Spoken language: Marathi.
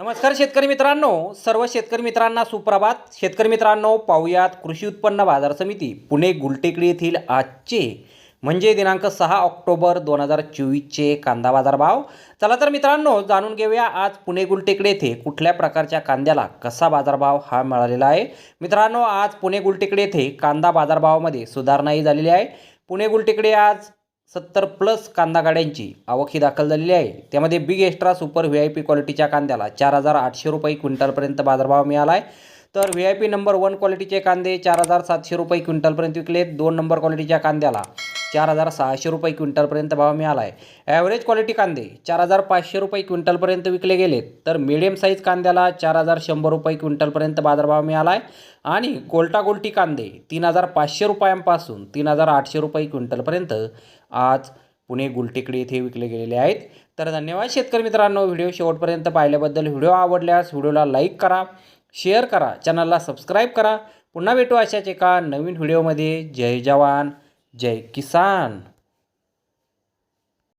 नमस्कार शेतकरी मित्रांनो सर्व शेतकरी मित्रांना सुप्रभात. शेतकरी मित्रांनो पाहुयात कृषी उत्पन्न बाजार समिती पुणे गुलटेकडी येथील आजचे म्हणजे दिनांक सहा ऑक्टोबर दोन हजार चोवीसचे कांदा बाजार भाव चला तर मित्रांनो जाणून घेऊया आज पुणे गुलटेकडे येथे कुठल्या प्रकारच्या कांद्याला कसा बाजारभाव हा मिळालेला आहे. मित्रांनो आज पुणे गुलटेकडे येथे कांदा बाजारभावामध्ये सुधारणाही झालेली आहे. पुणे गुलटेकडे आज सत्तर प्लस कांदा गाड्यांची आवक ही दाखल झालेली आहे. त्यामध्ये big extra super V I P क्वालिटीच्या कांद्याला चार हजार आठशे रुपये क्विंटलपर्यंत बाजारभाव मिळाला आहे. तर V I P number one क्वालिटीचे कांदे चार हजार सातशे रुपये क्विंटलपर्यंत विकले दोन नंबर क्वालिटीच्या कांद्याला चार हजार सहाशे रुपये क्विंटलपर्यंत भाव मिळाला आहे. ॲव्हरेज क्वालिटी कांदे चार हजार पाचशे रुपये क्विंटलपर्यंत विकले गेलेत. तर मिडियम साईज कांद्याला चार हजार शंभर रुपये क्विंटलपर्यंत बाजारभाव मिळाला आहे. आणि गोल्टा गोल्टी कांदे तीन हजार पाचशे रुपयांपासून तीन हजार आठशे रुपये क्विंटलपर्यंत आज पुणे गुलटेकडे येथे विकले गेलेले आहेत. तर धन्यवाद शेतकरी मित्रांनो. व्हिडिओ शेवटपर्यंत पाहिल्याबद्दल व्हिडिओ आवडल्यास व्हिडिओला लाईक करा शेअर करा चॅनलला सबस्क्राईब करा. पुन्हा भेटू अशाच एका नवीन व्हिडिओमध्ये. जय जवान. जय किसान